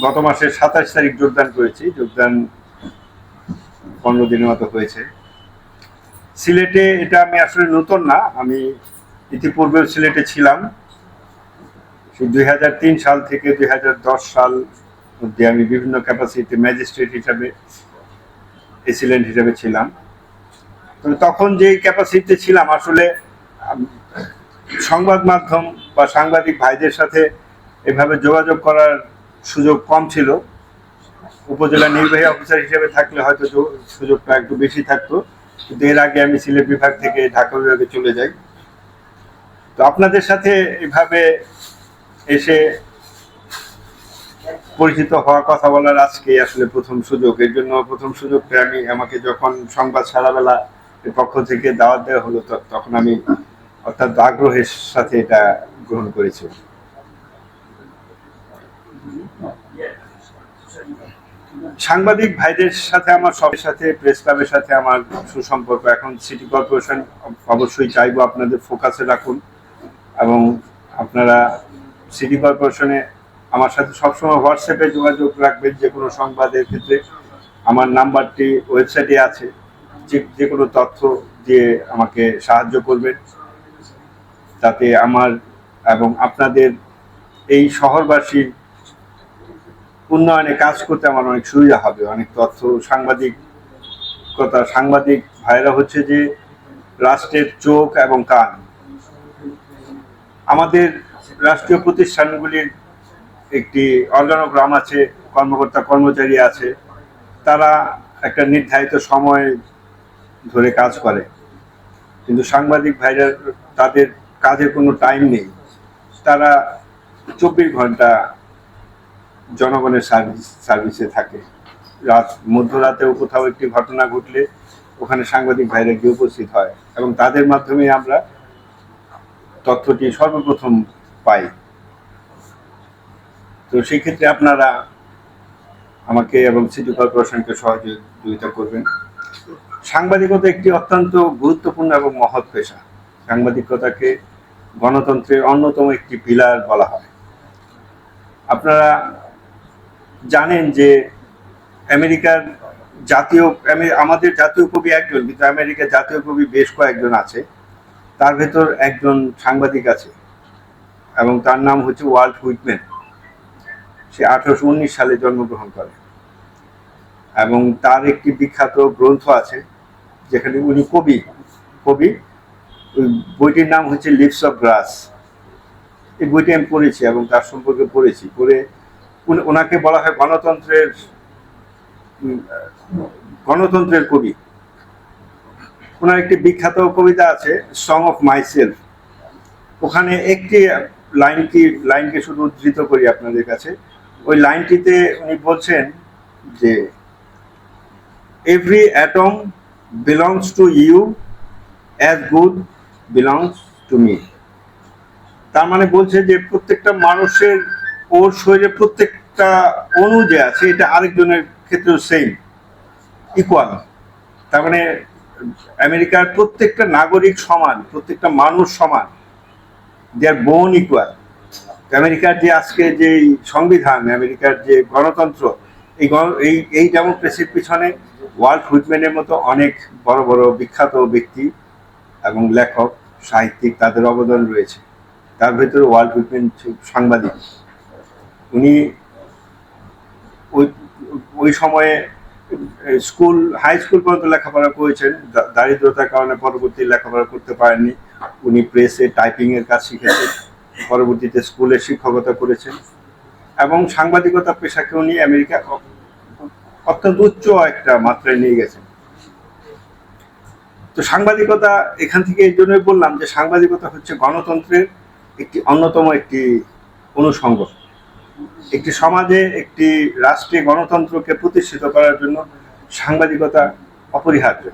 গত মাসের সাতাশ তারিখ যোগদান করেছি, যোগদান পনেরো দিনের মতো হয়েছে। সিলেটে এটা আমি আসলে নতুন না, আমি ইতিপূর্বেও সিলেটে ছিলাম। দুই হাজার তিন সাল থেকে দুই হাজার দশ সাল অব্দি আমি বিভিন্ন ক্যাপাসিটি ম্যাজিস্ট্রেট হিসাবে এসিলেন্ট হিসাবে ছিলাম। তো তখন যেই ক্যাপাসিটিতে ছিলাম, আসলে সংবাদ মাধ্যম বা সাংবাদিক ভাইদের সাথে এভাবে যোগাযোগ করার সুযোগ কম ছিল। উপজেলা নির্বাহী অফিসার হিসেবে থাকলে হয়তো সুযোগটা একটু বেশি থাকতো। কিন্তু এর আগে আমি সিলেট বিভাগ থেকে ঢাকা বিভাগে চলে যাই। তো আপনাদের সাথে এভাবে এসে পরিচিত হওয়া কথা বলার আজকে আসলে প্রথম সুযোগ। এর জন্য প্রথম সুযোগটা আমি, আমাকে যখন সংবাদ সারাবেলা এর পক্ষ থেকে দাওয়াত দেওয়া হলো তখন আমি অর্থাৎ আগ্রহের সাথে এটা গ্রহণ করেছি। সাংবাদিক ভাইদের সাথে আমার সবের সাথে প্রেস ক্লাবের সাথে আমার সুসম্পর্ক। এখন সিটি কর্পোরেশন অবশ্যই চাইব আপনাদের ফোকাসে রাখুন এবং আপনারা সিটি কর্পোরেশনে আমার সাথে সবসময় হোয়াটসঅ্যাপে যোগাযোগ রাখবেন, যে কোনো সংবাদের ক্ষেত্রে। আমার নাম্বারটি ওয়েবসাইটে আছে, যে যে কোনো তথ্য দিয়ে আমাকে সাহায্য করবেন। তাতে আমার এবং আপনাদের এই শহরবাসীর উন্নয়নে কাজ করতে আমার অনেক সুবিধা হবে। অনেক তথ্য সাংবাদিকতা সাংবাদিক ভাইরা হচ্ছে যে রাষ্ট্রের চোখ এবং কান। আমাদের রাষ্ট্রীয় প্রতিষ্ঠানগুলির একটি অর্গানোগ্রাম আছে, কর্মকর্তা কর্মচারী আছে। তারা একটা নির্ধারিত সময় ধরে কাজ করে। কিন্তু সাংবাদিক ভাইরা তাদের কাজের কোনো টাইম নেই। তারা চব্বিশ ঘণ্টা জনগণের সার্ভিস, সার্ভিসে থাকে। রাত, মধ্যরাতেও কোথাও একটি ঘটনা ঘটলে ওখানে সাংবাদিক ভাইরা গিয়ে উপস্থিত হয় এবং তাদের মাধ্যমে আমরা তথ্যটি সর্বপ্রথম পাই। তো সেক্ষেত্রে আপনারা আমাকে এবং সিটি কর্পোরেশনকে সহযোগিতা করবেন। সাংবাদিকতা একটি অত্যন্ত গুরুত্বপূর্ণ এবং মহৎ পেশা। সাংবাদিকতাকে গণতন্ত্রের অন্যতম একটি পিলার বলা হয়। আপনারা জানেন যে আমেরিকার জাতীয় আমাদের জাতীয় কবি একজন, কিন্তু আমেরিকার জাতীয় কবি বেশ কয়েকজন আছে। তার ভেতর একজন সাংবাদিক আছে এবং তার নাম হচ্ছে ওয়ার্ল্ড হুইটম্যান। সে আঠারোশো উনিশ সালে জন্মগ্রহণ করে। এবং তার একটি বিখ্যাত গ্রন্থ আছে, যেখানে উনি কবি কবি, ওই বইটির নাম হচ্ছে লিপস অফ গ্রাস। এই বইটি আমি পড়েছি এবং তার সম্পর্কে পড়েছি। পড়ে ওনাকে বলা হয় গণতন্ত্রের গণতন্ত্রের কবি। ওনার একটি বিখ্যাত কবিতা আছে সং অফ মাইসেলফ ওখানে একটি লাইন কি লাইনকে শুধু উদ্ধৃত করি আপনাদের কাছে। ওই লাইনটিতে উনি বলছেন যে every atom belongs to you as good belongs to me তার মানে বলছে যে প্রত্যেকটা মানুষের ওর শরীরে প্রত্যেকটা অণু যে আছে, এটা আরেকজনের ক্ষেত্রেও সেম ইকুয়াল তার মানে আমেরিকার প্রত্যেকটা নাগরিক সমান, প্রত্যেকটা মানুষ সমান দে আর বোন ইকুয়াল আমেরিকার যে আজকে যে সংবিধান, আমেরিকার যে গণতন্ত্র, এই গণ- এই এই যেমন ডেমোক্রেসির পিছনে ওয়ার্ল্ড হুইটম্যানের মতো অনেক বড় বড় বিখ্যাত ব্যক্তি এবং লেখক, সাহিত্যিক, তাদের অবদান রয়েছে। তার ভেতরে ওয়ার্ল্ড হুইটম্যান সাংবাদিক। উনি ওই ওই সময়ে স্কুল, হাই স্কুল পর্যন্ত লেখাপড়া করেছেন দারিদ্রতার কারণে পরবর্তী লেখাপড়া করতে পারেননি। উনি প্রেসে টাইপিং এর কাজ শিখেছেন, পরবর্তীতে স্কুলে শিক্ষকতা করেছেন এবং সাংবাদিকতা পেশাকে উনি আমেরিকা অত্যন্ত উচ্চ একটা মাত্রায় নিয়ে গেছেন। তো সাংবাদিকতা, এখান থেকে এই জন্যই বললাম যে সাংবাদিকতা হচ্ছে গণতন্ত্রের একটি অন্যতম একটি অনুষঙ্গ একটি সমাজে, একটি রাষ্ট্রে গণতন্ত্রকে প্রতিষ্ঠিত করার জন্য সাংবাদিকতা অপরিহার্য।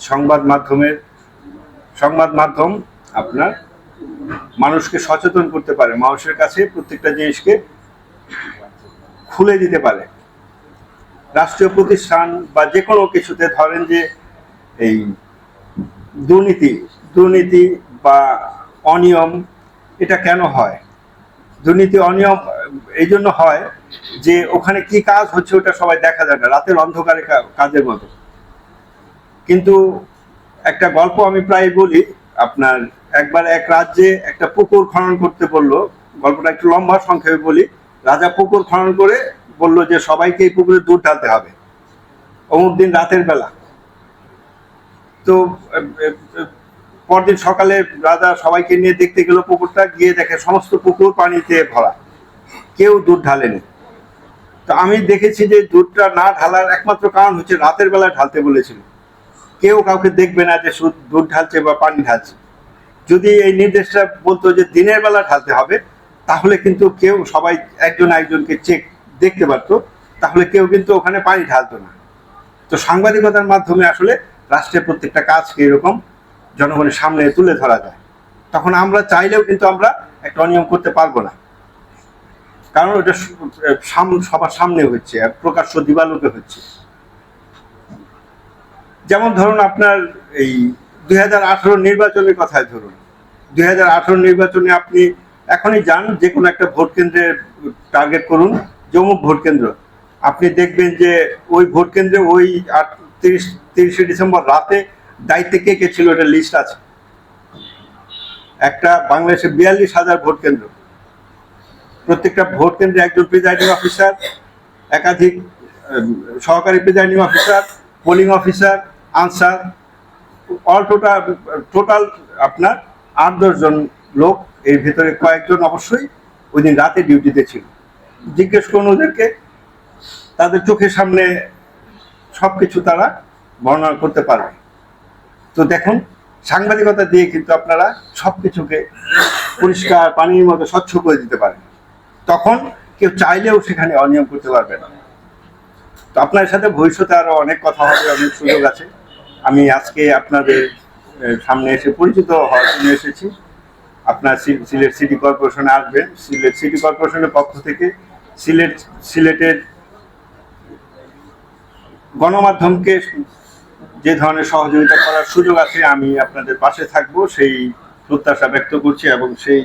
সংবাদ মাধ্যমের, সংবাদ মাধ্যম আপনার মানুষকে সচেতন করতে পারে, মানুষের কাছে প্রত্যেকটা জিনিসকে খুলে দিতে পারে। রাষ্ট্রীয় প্রতিষ্ঠান বা যে কোনো কিছুতে ধরেন যে এই দুর্নীতি দুর্নীতি বা অনিয়ম, এটা কেন হয়? দুর্নীতি, অনিয়ম, এই জন্য হয় যে ওখানে কি কাজ হচ্ছে ওটা সবাই দেখা যায় না। রাতের অন্ধকারে কাজের মতো। কিন্তু একটা গল্প আমি প্রায় বলি, আপনার একবার এক রাজ্যে একটা পুকুর খনন করতে বলল, গল্পটা একটু লম্বা সংক্ষেপে বলি, রাজা পুকুর খনন করে বলল যে সবাইকে এই পুকুরে দুধ ঢালতে হবে। অমুক দিন রাতের বেলা। তো পরদিন সকালে রাজা সবাইকে নিয়ে দেখতে গেল পুকুরটা, গিয়ে দেখে সমস্ত পুকুর পানিতে ভরা। কেউ দুধ ঢালেনি। তো আমি দেখেছি যে দুধটা না ঢালার একমাত্র কারণ হচ্ছে রাতের বেলা ঢালতে বলেছিল। কেউ কাউকে দেখবে না যে শুধু দুধ ঢালছে বা পানি ঢালছে। যদি এই নির্দেশটা বলতো যে দিনের বেলা ঢালতে হবে, তাহলে কিন্তু কেউ সবাই একজন একজনকে চেক দেখতে পারতো, তাহলে কেউ কিন্তু ওখানে পানি ঢালতো না। তো সাংবাদিকতার মাধ্যমে আসলে রাষ্ট্রের প্রত্যেকটা কাজকে এরকম জনগণের সামনে তুলে ধরা যায়। তখন আমরা চাইলেও কিন্তু আমরা একটা অনিয়ম করতে পারব না। কারণ ওটা সবার সামনে হচ্ছে প্রকাশ্য দিবালোকে হচ্ছে। যেমন ধরুন আপনার এই দুই হাজার আঠারো নির্বাচনের কথায় ধরুন। দুই হাজার আঠারো নির্বাচনে আপনি এখনই যান, যে কোনো একটা ভোট কেন্দ্রে টার্গেট করুন, যমুক ভোট কেন্দ্র। আপনি দেখবেন যে ওই ভোট কেন্দ্রে ওই তিরিশ, তিরিশে ডিসেম্বর রাতে দায়িত্বে কে কে ছিল এটা লিস্ট আছে। একটা বাংলাদেশে বিয়াল্লিশ হাজার ভোট কেন্দ্র। প্রত্যেকটা ভোট কেন্দ্রে একজন প্রিজাইডিং অফিসার একাধিক সহকারী presiding officer polling officer Ansar all total total আপনার আট দশজন লোক এর ভিতরে কয়েকজন অবশ্যই ওই দিন রাতে ডিউটিতে ছিল। জিজ্ঞেস করুন ওদেরকে, তাদের চোখের সামনে সব কিছু তারা বর্ণনা করতে পারবে। তো দেখুন, সাংবাদিকতা দিয়ে কিন্তু আপনারা সব কিছুকে পরিষ্কার, পানির মতো স্বচ্ছ করে দিতে পারেন। তখন কেউ চাইলেও সেখানে অনিয়ম করতে পারবে না। তো আপনার সাথে ভবিষ্যতে আরও অনেক কথা হবে, অনেক সুযোগ আছে। আমি আজকে আপনাদের সামনে এসে পরিচিত হওয়ার জন্য এসেছি। আপনার সিলেট সিটি কর্পোরেশনে আসবেন। সিলেট সিটি কর্পোরেশনের পক্ষ থেকে সিলেট, সিলেটের গণমাধ্যমকে যে ধরনের সহযোগিতা করার সুযোগ আছে, আমি আপনাদের পাশে থাকব। সেই প্রত্যাশা ব্যক্ত করছি এবং সেই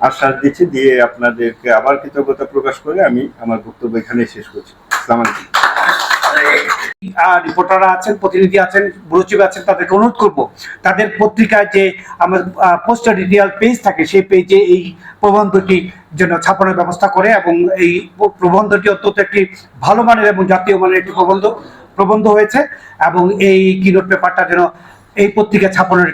আশ্বাস দিচ্ছি দিয়ে আপনাদেরকে আবার কৃতজ্ঞতা প্রকাশ করে আমি আমার বক্তব্য এখানে শেষ করছি। রিপোর্টাররা আছেন, প্রতিনিধি আছেন বুরুচিব আছেন, তাদেরকে অনুরোধ করব। তাদের পত্রিকায় যে আমার পোস্টার ডিটেল পেজ থাকে, সেই পেজে এই প্রবন্ধটি যেন ছাপানোর ব্যবস্থা করে এবং এই প্রবন্ধটি অত্যন্ত একটি ভালো মানের এবং জাতীয় মানের একটি প্রবন্ধ। প্রবন্ধ হয়েছে এবং এই কিনোট পেপারটা যেন এই পত্রিকা ছাপানোর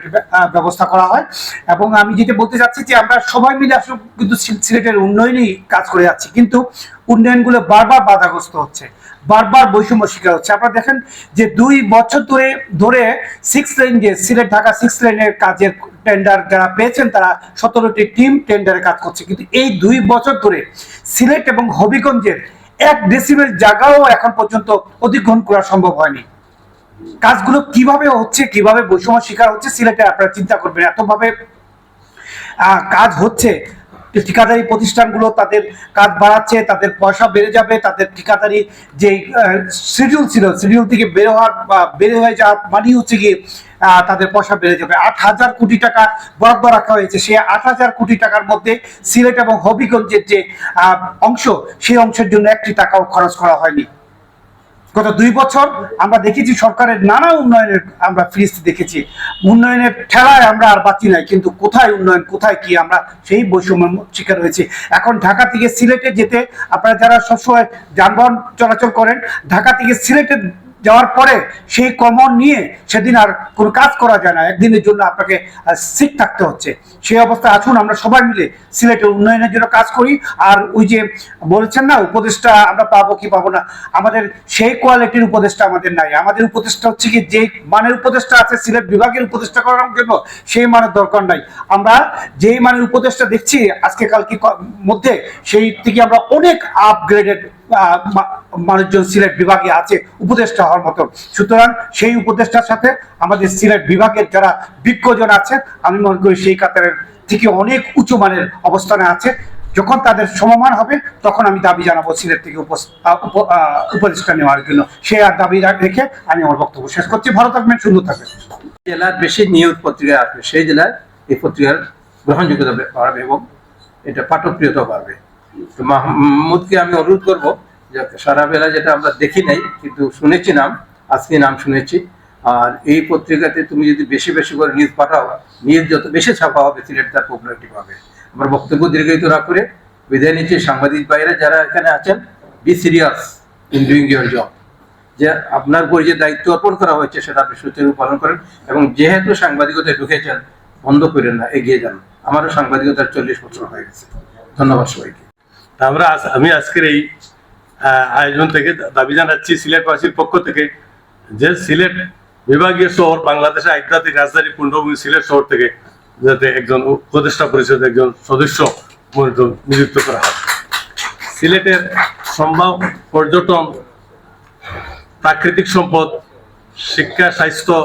ব্যবস্থা করা হয়। এবং আমি যেটা বলতে চাচ্ছি যে আমরা সবাই মিলে আসলে কিন্তু সিল- সিলেটের উন্নয়নই কাজ করে যাচ্ছি। কিন্তু উন্নয়নগুলো বারবার বাধাগ্রস্ত হচ্ছে, বারবার বৈষম্য শিকার হচ্ছে। আপনারা দেখেন যে দুই বছর ধরে ধরে সিক্স লেন যে সিলেট ঢাকা সিক্স লেনের কাজের টেন্ডার যারা পেয়েছেন, তারা সতেরোটি টিম টেন্ডারে কাজ করছে। কিন্তু এই দুই বছর ধরে সিলেট এবং হবিগঞ্জের এক ডেসিবেল জায়গাও এখন পর্যন্ত অধিগ্রহণ করা সম্ভব হয়নি। কাজগুলো কীভাবে হচ্ছে, কীভাবে বৈষম্য শিকার হচ্ছে, সিলেটে আপনারা চিন্তা করবেন। এতভাবে কাজ হচ্ছে ঠিকাদারি প্রতিষ্ঠানগুলো তাদের কাজ বাড়াচ্ছে, তাদের পয়সা বেড়ে যাবে, তাদের ঠিকাদারি যে শিডিউল ছিল শিডিউল থেকে বের হওয়ার বা বের হয়ে যাওয়ার মানে হচ্ছে গিয়ে তাদের পয়সা বেড়ে যাবে। আট হাজার কোটি টাকা বরাদ্দ রাখা হয়েছে। সেই আট হাজার কোটি টাকার মধ্যে সিলেট এবং হবিগঞ্জের যে অংশ, সেই অংশের জন্য একটি টাকাও খরচ করা হয়নি। গত দুই বছর আমরা দেখেছি সরকারের নানা উন্নয়নের আমরা ফিরিস্তি দেখেছি। উন্নয়নের ঠেলায় আমরা আর বাঁচি নাই, কিন্তু কোথায় উন্নয়ন, কোথায় কি আমরা সেই বৈষম্যের শিকার হয়েছি। এখন ঢাকা থেকে সিলেটে যেতে আপনারা যারা সবসময় যানবাহন চলাচল করেন, ঢাকা থেকে সিলেটে যাওয়ার পরে সেই কমন নিয়ে সেদিন আর কোনো কাজ করা যায় না। একদিনের জন্য আপনাকে সিট থাকতে হচ্ছে। সেই অবস্থায় আসুন, আমরা সবাই মিলে সিলেটের উন্নয়নের জন্য কাজ করি। আর ওই যে বলছেন না উপদেশটা আমরা পাবো কি পাবো না, আমাদের সেই কোয়ালিটির উপদেশটা আমাদের নাই। আমাদের উপদেশটা হচ্ছে কি যে মানের উপদেশটা আছে, সিলেট বিভাগের উপদেশটা করার জন্য সেই মানের দরকার নাই। আমরা যেই মানের উপদেশটা দেখছি, আজকে কালকে মধ্যে সেই থেকে আমরা অনেক আপগ্রেডেড মানুষজন সিলেট বিভাগে আছে, উপদেষ্টা হওয়ার মতো। সুতরাং সেই উপদেষ্টার সাথে আমাদের সিলেট বিভাগের যারা বিজ্ঞজন আছে, আমি মনে করি সেই কাতারের থেকে অনেক উঁচু মানের অবস্থানে আছে। যখন তাদের সমমান হবে, তখন আমি দাবি জানাব সিলেট থেকে উপদেষ্টা নেওয়ার জন্য। সে আর দাবি রেখে আমি আমার বক্তব্য শেষ করছি। ভালো থাকবেন, সুন্দর থাকবেন। জেলার বেশি নিউজ পত্রিকা আসবে, সেই জেলায় এই পত্রিকার গ্রহণযোগ্যতা বাড়বে এবং এটা পাঠকপ্রিয়তা বাড়বে। মাহমুদকে আমি অনুরোধ করব যে সারা বেলা যেটা আমরা দেখি নাই, কিন্তু শুনেছি নাম, আজকে নাম শুনেছি। আর এই পত্রিকাতে তুমি যদি বেশি বেশি করে নিউজ পাঠাও নিউজ যত বেশি ছাপা হবে, সিলেট তার পপুলারিটি পাবে। আমার বক্তব্য দীর্ঘায়িত না করে বিদায় নিচ্ছি সাংবাদিক বাইরে যারা এখানে আছেন be serious in doing your job যে আপনার উপর যে দায়িত্ব অর্পণ করা হয়েছে, সেটা আপনি সুচারু পালন করেন এবং যেহেতু সাংবাদিকতায় ঢুকেছেন, বন্ধ করেন না, এগিয়ে যান। আমারও সাংবাদিকতার চল্লিশ বছর হয়ে গেছে। ধন্যবাদ সবাইকে। আমরা আমি আজকের এই আয়োজন থেকে দাবি জানাচ্ছি সিলেটবাসীর পক্ষ থেকে যে সিলেট বিভাগীয় শহর বাংলাদেশের আধ্যাত্মিক রাজধানী পূর্ণভূমি সিলেট শহর থেকে যাতে একজন উপদেষ্টা পরিষদ একজন সদস্য নিযুক্ত করা হয়। সিলেটের সম্ভব পর্যটন, প্রাকৃতিক সম্পদ, শিক্ষা, স্বাস্থ্য,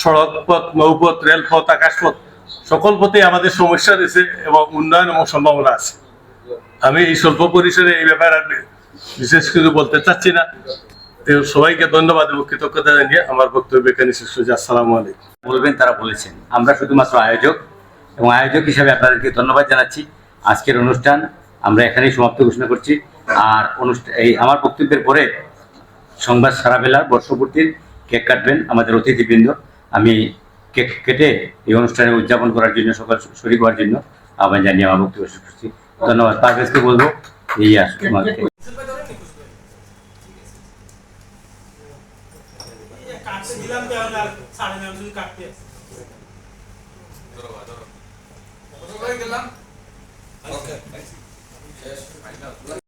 সড়ক পথ, নৌপথ, রেলপথ, আকাশপথ, সকল পথে আমাদের সমস্যা রয়েছে এবং উন্নয়ন এবং সম্ভাবনা আছে। আমি এই স্বল্প পরিসরে এই ব্যাপারে আর বিশেষ কিছু বলতে চাচ্ছি না। সবাইকে ধন্যবাদ এবং কৃতজ্ঞতা জানিয়ে আমার বক্তব্য এখানে শেষ হচ্ছে আসসালামু আলাইকুম। বলবেন, তারা বলেছেন। আমরা শুধুমাত্র আয়োজক এবং আয়োজক হিসাবে আপনাদেরকে ধন্যবাদ জানাচ্ছি। আজকের অনুষ্ঠান আমরা এখানেই সমাপ্ত ঘোষণা করছি। আর অনুষ্ঠান এই আমার বক্তব্যের পরে সংবাদ সারা বেলার বর্ষপূর্তির কেক কাটবেন আমাদের অতিথিবৃন্দ। আমি কেক কেটে এই অনুষ্ঠানে উদযাপন করার জন্য, সকল শরীর হওয়ার জন্য আহ্বান জানিয়ে আমার বক্তব্য শেষ করছি। ধন্যবাদ পারভেজকে বলব এই আসুন কাটতে